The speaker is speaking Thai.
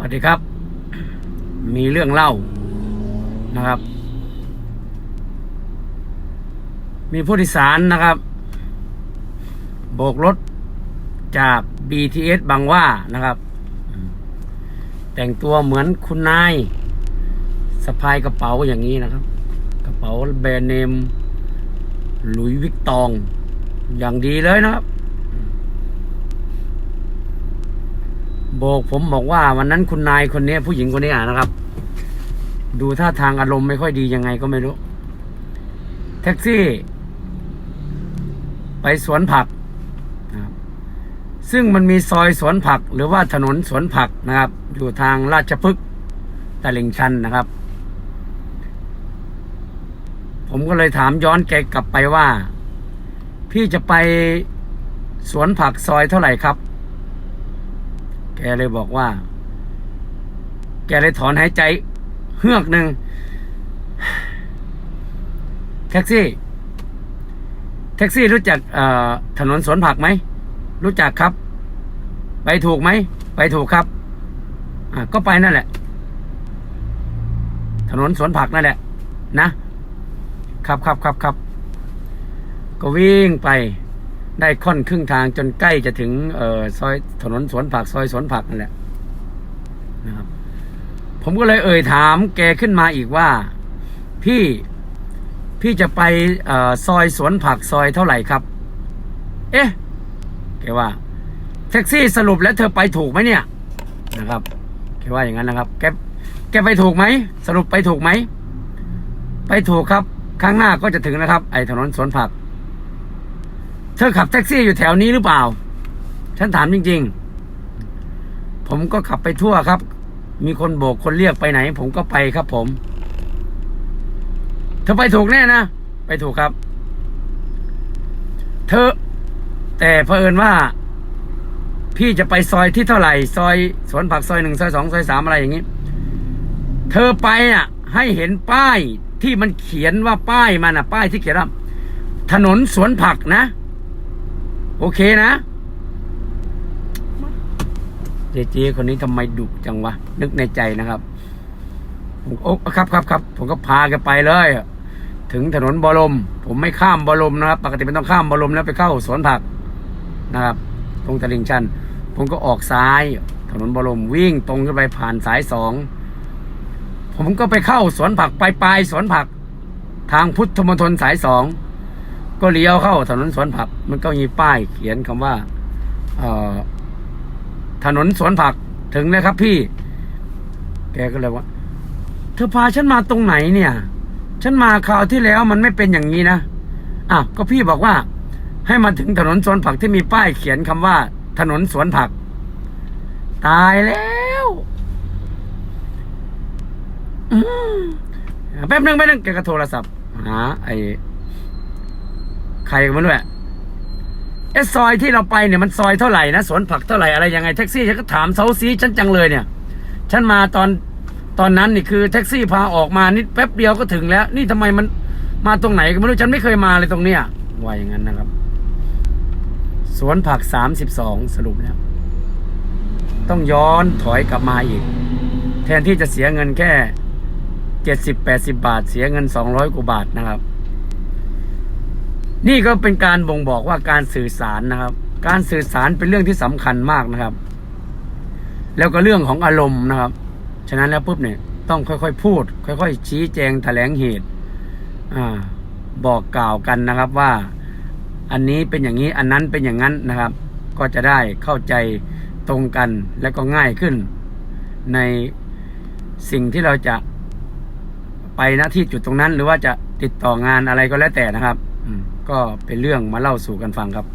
วัสดีครับ มีเรื่องเล่านะครับ มีผู้โดยสารนะครับ โบกรถจาก BTS บางว่านะครับ แต่งตัวเหมือนคุณนายสะพายกระเป๋าอย่างนี้นะครับ กระเป๋าแบรนด์เนมหลุยวิกตอง อย่างดีเลยนะครับ โบกผมบอกว่าวันนั้นคุณนายคนนี้ผู้หญิงคนนี้นะครับ ดูท่าทางอารมณ์ไม่ค่อยดียังไงก็ไม่รู้ แท็กซี่ ไปสวนผักนะซึ่งมันมีซอยสวนผักหรือว่าถนนสวนผักนะครับ อยู่ทางราชพฤกษ์ตลิ่งชันนะครับ ผมก็เลยถามย้อนแกกลับไปว่า พี่จะไปสวนผักซอยเท่าไหร่ครับ แกเลยบอกว่า แกเลยถอนหายใจเฮือกหนึ่งแท็กซี่ แท็กซี่รู้จักถนนสวนผักไหม รู้จักครับ ไปถูกไหม ไปถูกครับ อะก็ไปนั่นแหละ ถนนสวนผักนั่นแหละ นะ ครับครับครับครับก็วิ่งไป ได้ค่อนครึ่งทางจนใกล้จะถึงเอ่อซอยถนนสวนผักซอยสวนผักนั่นแหละนะครับ ผมก็เลยเอ่ยถามแกขึ้นมาอีกว่า พี่พี่จะไปเออซอยสวนผักซอยเท่าไหร่ครับ เอ๊ะแกว่า แท็กซี่สรุปแล้วเธอไปถูกไหมเนี่ยนะครับแกว่าอย่างนั้นนะครับ แกแกไปถูกไหมสรุปไปถูกไหมไปถูกครับ ข้างหน้าก็จะถึงนะครับ ไอ้ถนนสวนผัก เธอขับแท็กซี่อยู่แถวนี้หรือเปล่า ฉันถามจริง ๆ ผมก็ขับไปทั่วครับ มีคนโบกคนเรียกไปไหน ผมก็ไปครับ ผม เธอไปถูกแน่นะ ไปถูกครับ เธอ แต่เผอิญว่า พี่จะไปซอยที่เท่าไหร่ ซอยสวนผักซอยหนึ่งซอยสองซอยสามอะไรอย่างนี้ เธอไปอะ ให้เห็นป้ายที่มันเขียนว่าป้ายมันอะ ป้ายที่เขียนว่าถนนสวนผักนะ โอเคนะ เจเจคนนี้ทำไมดุจังวะ นึกในใจนะครับผมโอ้ครับครับครับผมก็พาแกไปเลย ถึงถนนบรมผมไม่ข้ามบรมนะครับ ปกติมันต้องข้ามบรมแล้วไปเข้าสวนผักนะครับ ตรงตลิ่งชัน ผมก็ออกซ้าย ถนนบรมวิ่งตรงขึ้นไปผ่านสายสองผมก็ไปเข้าสวนผักไปลายปลายสวนผัก ทางพุทธมณฑลสายสอง ก็เลี้ยวเข้าถนนสวนผัก มันก็มีป้ายเขียนคำว่าเออถนนสวนผักถึงแล้วครับพี่ แกก็เลยว่า เธอพาฉันมาตรงไหนเนี่ย ฉันมาคราวที่แล้วมันไม่เป็นอย่างนี้นะอ้าวก็พี่บอกว่า ให้มาถึงถนนสวนผักที่มีป้ายเขียนคำว่า ถนนสวนผัก ตายแล้วอืมแป๊บนึงแป๊บนึงแกก็โทรศัพท์หาไอ ใครกันไม่รู้อะเอะซอยที่เราไปเนี่ยมันซอยเท่าไหร่นะสวนผักเท่าไหร่อะไรยังไงแท็กซี่ฉันก็ถามเซาซีฉันจังเลยเนี่ย ฉันมาตอนตอนนั้นนี่คือแท็กซี่พาออกมานิดแป๊บเดียวก็ถึงแล้ว นี่ทำไมมันมาตรงไหนก็ไม่รู้ฉันไม่เคยมาเลยตรงเนี้ยว่าอย่างนั้นนะครับ สวนผักสามสิบสองสรุปแล้ว ต้องย้อนถอยกลับมาอีก แทนที่จะเสียเงินแค่เจ็ดสิบแปดสิบาท เสียเงินสองร้อยกว่าบาทนะครับ นี่ก็เป็นการบ่งบอกว่าการสื่อสารนะครับ การสื่อสารเป็นเรื่องที่สำคัญมากนะครับ แล้วก็เรื่องของอารมณ์นะครับ ฉะนั้นแล้วปุ๊บเนี่ยต้องค่อยๆพูด ค่อยๆ ชี้แจงแถลงเหตุอ่าบอกกล่าวกันนะครับว่าอันนี้เป็นอย่างนี้อันนั้นเป็นอย่างนั้นนะครับ ก็จะได้เข้าใจตรงกันและก็ง่ายขึ้น ในสิ่งที่เราจะไปณที่จุดตรงนั้น หรือว่าจะติดต่องานอะไรก็แล้วแต่นะครับ ก็เป็นเรื่องมาเล่าสู่กันฟังครับ